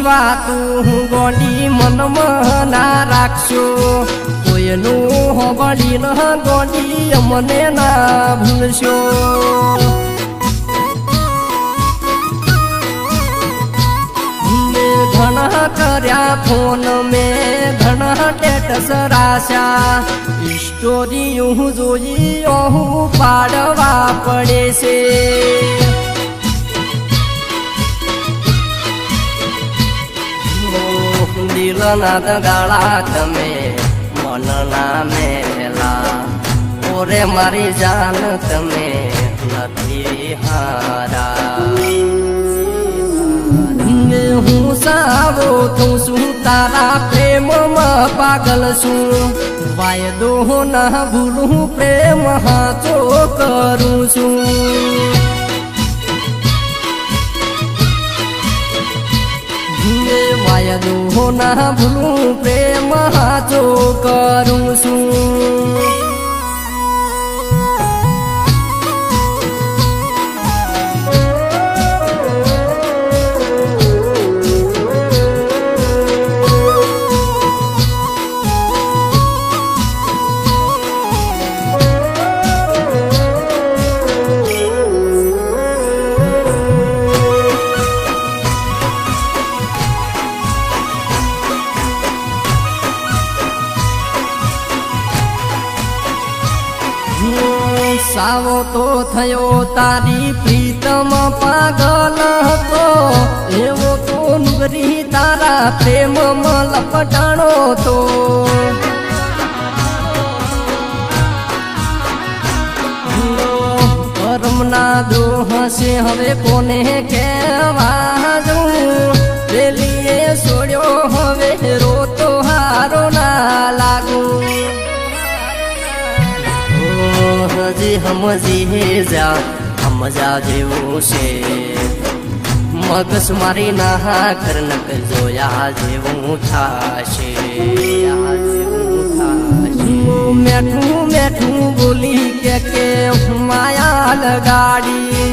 વાતું ગોંડી મનમાં ના રાખશો. કોઈનું હોબળી ન ગોંડી અમને ના ભૂલશો. ઘણા કર્યા ફોન મેં ઘણા ટેટસ રાશા. સ્ટોરી જોઈ હું પાડવા પડે છે. દિલના દગાળા તમે, મનના મેલા. ઓરે મારી જાન તમે, નથી હારા. હું સાવો તું શું તારા પ્રેમમાં પાગલ છું. વાયદો ના ભૂલું, પ્રેમ હાચો કરું છું. ના ભૂલું પ્રેમ હાચો કરું. સાવો તો થયો તારી પ્રીતમ પાગલ હતો. એવો તો નુગરી તારા પ્રેમમાં લપટાણો તો કર્મના દોહ છે હવે કોને કહેવા? સમજી જા સમજા જેવું છે મગસ મારી ના કરનક જોયા જેવું થાશે. મેઠું મેઠું બોલી કે કે માયા લગાડી.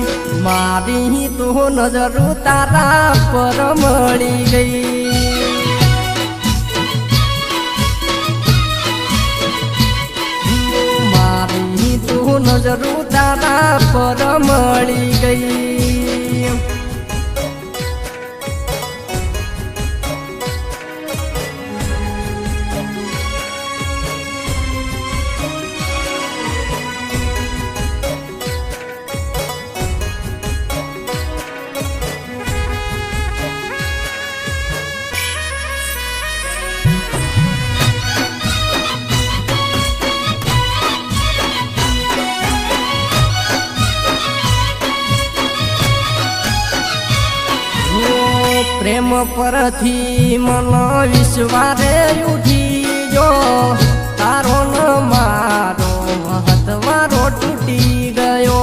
મારી તો નજર તારા પર મળી ગઈ. પર મળી ગઈ. પ્રેમ પરથી મન વિશ્વાસે ઉઠી જો તારો ન મારો મહત્વારો તૂટી ગયો.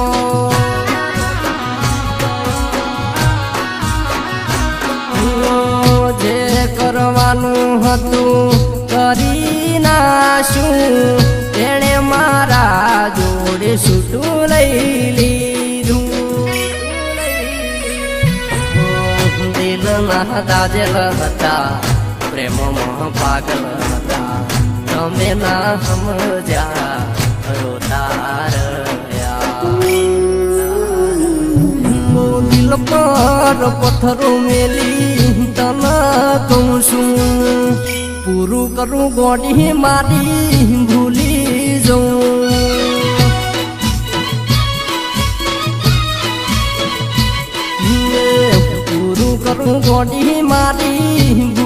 જે કરવાનું હતું કરી નાશું. દિલના દાજલ હતા પ્રેમમાં પાગલ હતા. તમે ના સમજ્યા, રોતા દિલ પર પથ્થરો મેલી તના કહું છું પૂરું કરું ગોડી મારી. જોડી મારી